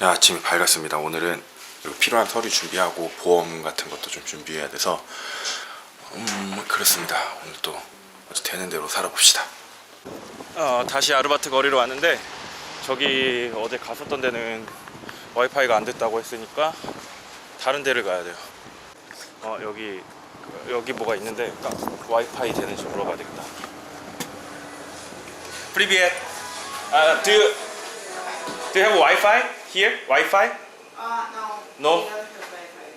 네, 아침이 밝았습니다. 오늘은 필요한 서류 준비하고 보험 같은 것도 좀 준비해야 돼서 음 그렇습니다. 오늘 또 되는 대로 살아봅시다. 어, 다시 아르바트 거리로 왔는데 저기 어제 갔었던 데는 와이파이가 안 됐다고 했으니까 다른 데를 가야 돼요. 어 여기 여기 뭐가 있는데 와이파이 되는지 물어봐야 되겠다. 프리비엣 아, do, you, do you have Wi-Fi? here? Wi-Fi? Uh, no. No? The other has Wi-Fi.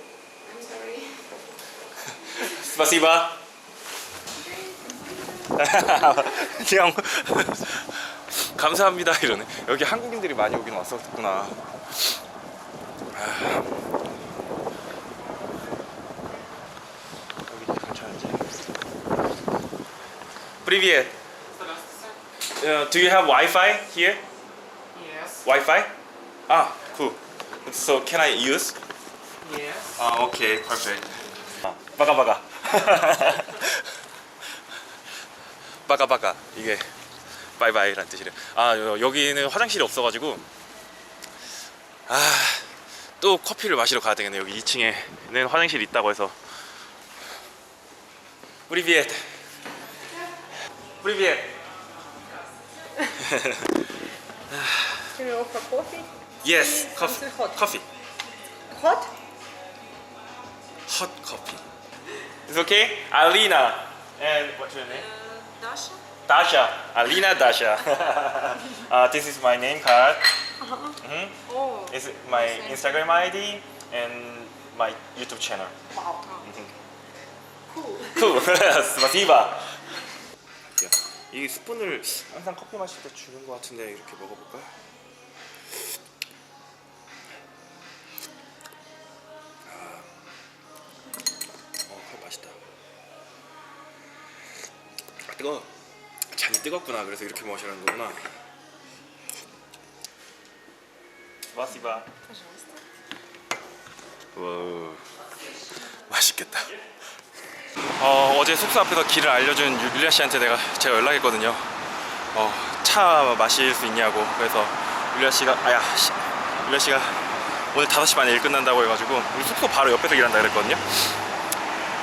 I'm sorry. Спасибо. 그냥 감사합니다 이러네. 여기 한국인들이 많이 오긴 왔었구나. 아. 여기 괜찮은지. Привет. Uh, do you have Wi-Fi here? Yes. Wi-Fi? Ah, cool. So can I use? Yes. 아 오케이 퍼펙트 빠가빠가 빠가빠가 이게 바이바이란 뜻이래 아 여- 여기는 화장실이 없어가지고 아 또 커피를 마시러 가야 되겠네 여기 2층에는 화장실이 있다고 해서 Привет Привет Can you offer coffee? Yes coffee hot. coffee Hot? hot coffee It's okay Alina and what's your name Dasha? Dasha, Alina Dasha. uh, this is my name card. Mhm. Oh. It's my Instagram ID and my YouTube channel. Wow. Cool. Cool. 스파시바. 이 스푼을 항상 커피 마실 때 주는 것 같은데 이렇게 먹어볼까? 뜨거. 잔이 뜨겁구나. 그래서 이렇게 마시는 거구나. 스파시바. 와, 맛있겠다. 어, 어제 숙소 앞에서 길을 알려준 율리아 씨한테 내가 제가 연락했거든요. 어, 차 마실 수 있냐고. 그래서 율리아 씨가 아야, 씨, 율리아 씨가 오늘 5시 반에 일 끝난다고 해가지고 우리 숙소 바로 옆에서 일한다 그랬거든요.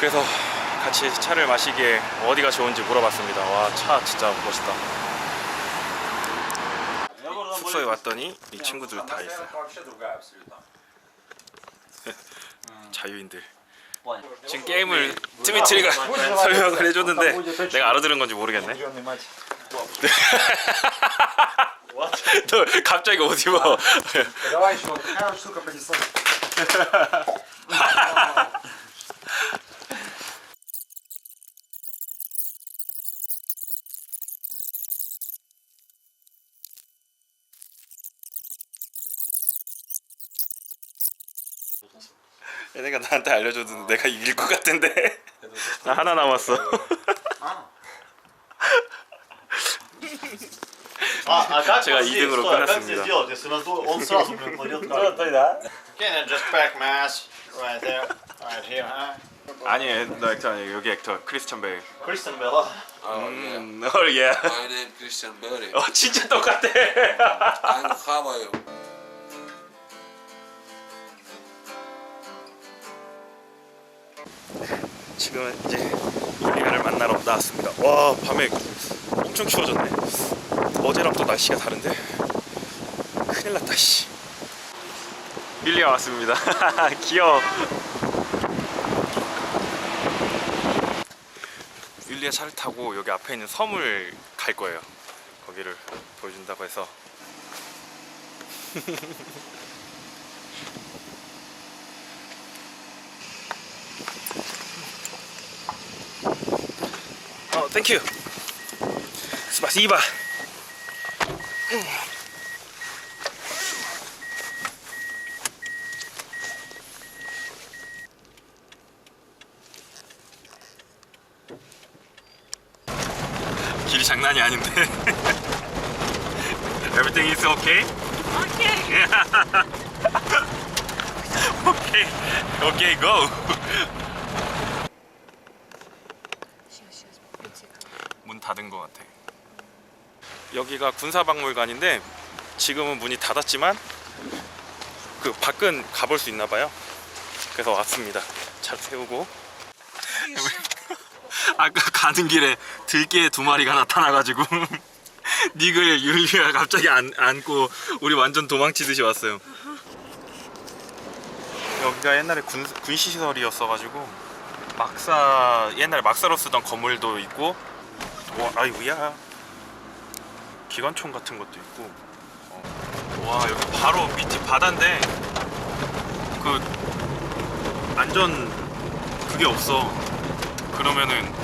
그래서 같이 차를 마시기에 어디가 좋은지 물어봤습니다. 와, 차 진짜 멋있다. 숙소에 왔더니 이 친구들 다 있어요. 자유인들. 지금 게임을 트미트리가 설명을 해줬는데 내가 알아들은 건지 모르겠네. 또 갑자기 옷 입어. Давай еще, какая штука принесла? 얘네가 나한테 알려줬는데 내가 이길 것 같은데. 나 하나 남았어. А, а как 제가 вот здесь, 이등으로 стой, а как 끝났습니다. здесь делать, если нас ду- он сразу блин, кладет как? Can I just pack mass right there, right here, huh? 아니, 너 액터 아니 여기 액터 크리스찬 베일. Kristen Bella. 음, 어 예. My name Christian Berry. 어 진짜 똑같아. I'm how 지금은 이제 율리아를 만나러 나왔습니다. 와 밤에 엄청 추워졌네. 어제랑 또 날씨가 다른데 큰일 났다 씨. 율리아 왔습니다. 귀여워. 율리아 차를 타고 여기 앞에 있는 섬을 갈 거예요. 거기를 보여준다고 해서. 땡큐. 스파시바. 길이 장난이 아닌데. Everything is okay? Okay. okay. Okay, go. 문 닫은 것 같아. 여기가 군사박물관인데 지금은 문이 닫았지만 그 밖은 가볼 수 있나 봐요. 그래서 왔습니다. 차 세우고. 아까 가는 길에 들개 두 마리가 나타나가지고 닉을 율리가 갑자기 안, 안고 우리 완전 도망치듯이 왔어요. 여기가 옛날에 군, 군시설이었어가지고 막사 옛날에 막사로 쓰던 건물도 있고 와 아이고야. 기관총 같은 것도 있고. 어. 와 여기 바로 밑이 바다인데 그 안전 그게 없어. 그러면은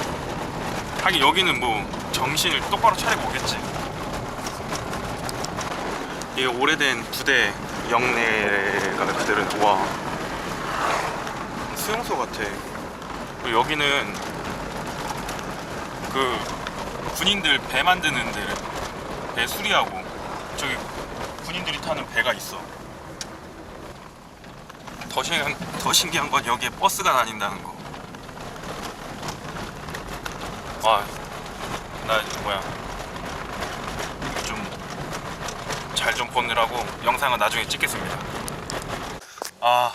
하긴 여기는 뭐 정신을 똑바로 차리고 오겠지. 이게 오래된 부대 영내가 그대로 와. 수용소 같아 여기는 그 군인들 배 만드는 데배 수리하고 저기 군인들이 타는 배가 있어 더 신기한, 더 신기한 건 여기에 버스가 다닌다는 거. 와, 나 뭐야 좀 잘좀 보느라고 영상은 나중에 찍겠습니다. 아,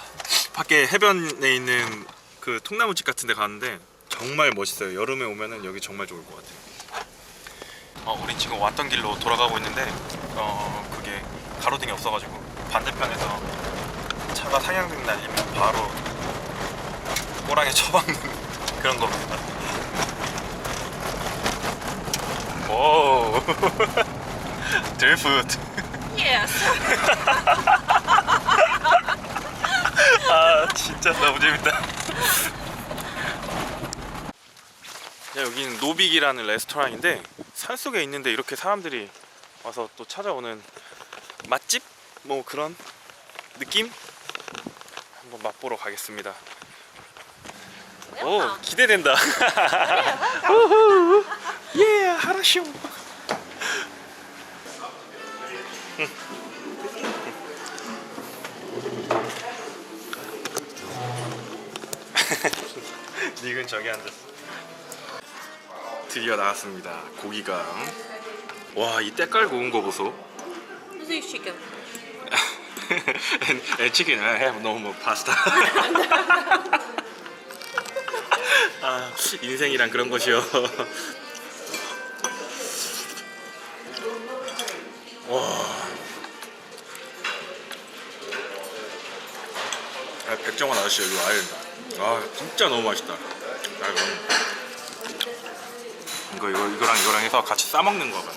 밖에 해변에 있는 그 통나무집 같은 데 가는데 정말 멋있어요. 여름에 오면은 여기 정말 좋을 것 같아요. 어, 우린 지금 왔던 길로 돌아가고 있는데 어, 그게 가로등이 없어가지고 반대편에서 차가 상향등 날리면 바로 꼬랑에 처박는 그런 겁니다. 오, 드리프트. Yes. 아 진짜 너무 재밌다. 야, 여기는 노빅이라는 레스토랑인데 산 속에 있는데 이렇게 사람들이 와서 또 찾아오는 맛집 뭐 그런 느낌 한번 맛보러 가겠습니다. 오 기대된다. 예 하라쇼. 닉은 저기 앉았어. 드디어 나왔습니다. 고기가. 와, 이 때깔 고운 거 보소. Is chicken. and, and chicken, I have no more pasta. 아, 인생이란 그런 것이요. 와. 아, 백종원 아저씨 여기 와야 된다. 아, 진짜 너무 맛있다. 아, 이건 이거 이거 이거랑 이거랑 해서 같이 싸 먹는 거 봐.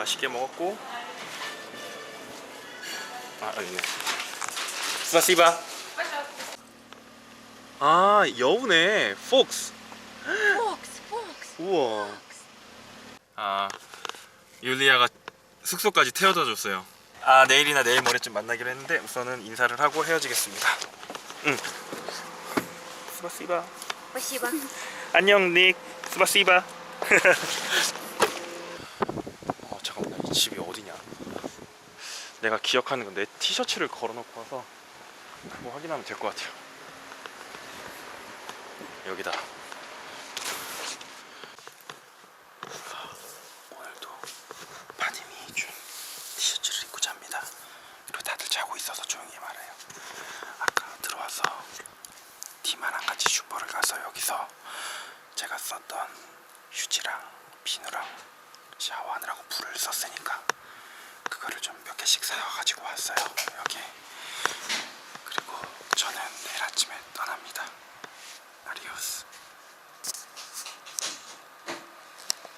맛있게 먹었고. 아 여기네 스파시바 아 여우네. 폭스 폭스 폭스 우와. 아 율리아가 숙소까지 태워다 줬어요. 아 내일이나 내일 모레쯤 만나기로 했는데 우선은 인사를 하고 헤어지겠습니다. 응. 스바시바 스바시바 안녕 닉. 스바시바 내가 기억하는 건내 티셔츠를 걸어놓고 와서 뭐 확인하면 될 것 같아요. 여기다. 오늘도 바님이 준 티셔츠를 입고 잡니다. 그리고 다들 자고 있어서 조용히 말해요. 아까 들어와서 티마랑 같이 슈퍼를 가서 여기서 제가 썼던 휴지랑 비누랑 샤워하느라고 불을 썼으니까 그거를 좀 몇 개씩 사와가지고 왔어요. 여기. 그리고 저는 내일 아침에 떠납니다. 아리오스.